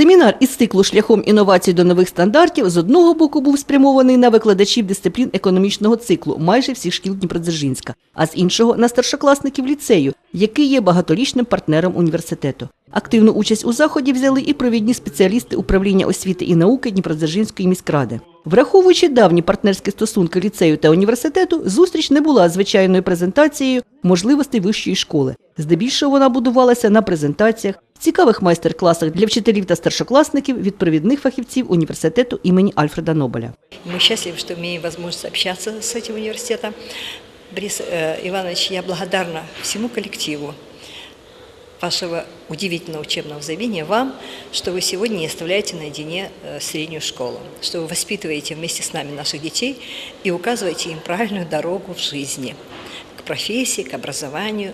Семінар із циклу шляхом інновацій до нових стандартів з одного боку був спрямований на викладачів дисциплін економічного циклу майже всіх шкіл Дніпродзержинська, а з іншого на старшокласників ліцею, який є багаторічним партнером університету. Активну участь у заході взяли і провідні спеціалісти управління освіти і науки Дніпродзержинської міськради. Враховуючи давні партнерські стосунки ліцею та університету, зустріч не була звичайною презентацією можливостей вищої школи. Здебільшого вона будувалася на презентаціях, цікавих майстер-класах для вчителів та старшокласників від провідних фахівців університету імені Альфреда Нобеля. Мы счастливы, что имеем возможность общаться с этим университетом. Борис э, Иванович, я благодарна всему коллективу вашего удивительного учебного заведения, вам, что вы сегодня не оставляете наедине э, среднюю школу, что вы воспитываете вместе с нами наших детей и указываете им правильную дорогу в жизни, к профессии, к образованию,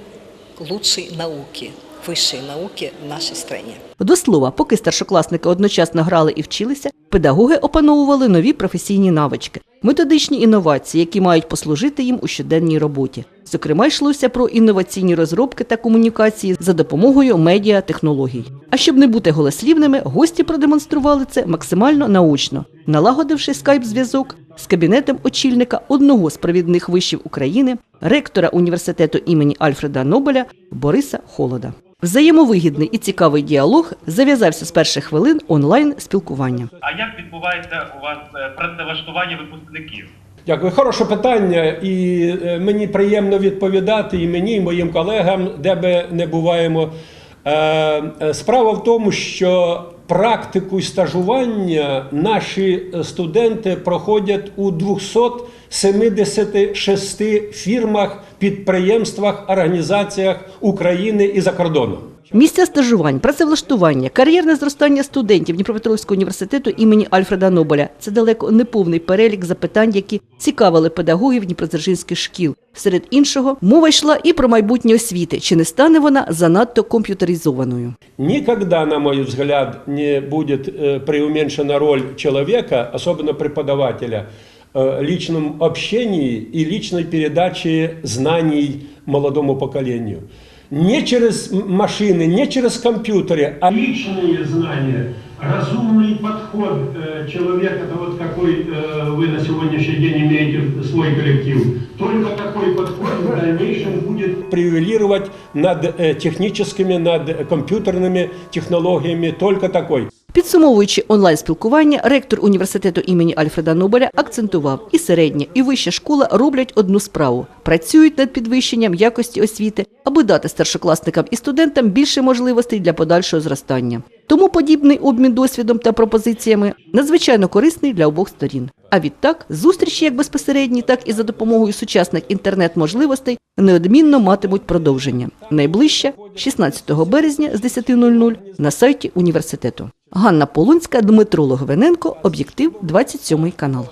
к лучшей науке, высшей науке в нашей стране. До слова, поки старшокласники одночасно грали і вчилися, педагоги опановували нові професійні навички, методичні інновації, які мають послужити їм у щоденній роботі. Зокрема, йшлося про інноваційні розробки та комунікації за допомогою медіатехнологій. А щоб не бути голослівними, гості продемонстрували це максимально наочно, налагодивши скайп-зв'язок з кабінетом очільника одного з провідних вишів України, ректора університету імені Альфреда Нобеля Бориса Холода. Взаємовигідний і цікавий діалог зав'язався з перших хвилин онлайн спілкування. А як відбувається у вас е, працевлаштування випускників? Дякую, хороше питання, і е, мені приємно відповідати і мені, і моїм колегам, де би не буваємо. Е, Справа в тому, що практику і стажування наші студенти проходять у 276 фірмах, підприємствах, організаціях України і за кордоном. Місця стажувань, працевлаштування, кар'єрне зростання студентів Дніпропетровського університету імені Альфреда Нобеля це далеко не повний перелік запитань, які цікавили педагогів Дніпродзержинських шкіл. Серед іншого, мова йшла і про майбутнє освіти. Чи не стане вона занадто комп'ютеризованою? Никогда, на мой взгляд, не будет э, роль человека, особенно преподавателя, э, личном общении и личной передаче знаний молодому поколению Не через м- машины, не через компьютеры, а личные знания, разумный подход э, человека, это вот какой э, вы на сегодняшний день имеете свой коллектив. Только такой подход в дальнейшем будет превалировать над э, техническими, над э, компьютерными технологиями, только такой. Підсумовуючи онлайн-спілкування, ректор університету імені Альфреда Нобеля акцентував, і середня, і вища школа роблять одну справу – працюють над підвищенням якості освіти, аби дати старшокласникам і студентам більше можливостей для подальшого зростання. Тому подібний обмін досвідом та пропозиціями надзвичайно корисний для обох сторін. А відтак, зустрічі як безпосередні, так і за допомогою сучасних інтернет-можливостей неодмінно матимуть продовження. Найближче – 16 березня з 10.00 на сайті університету. Ганна Полунська, Дмитро Логвиненко, Об'єктив, 27 канал.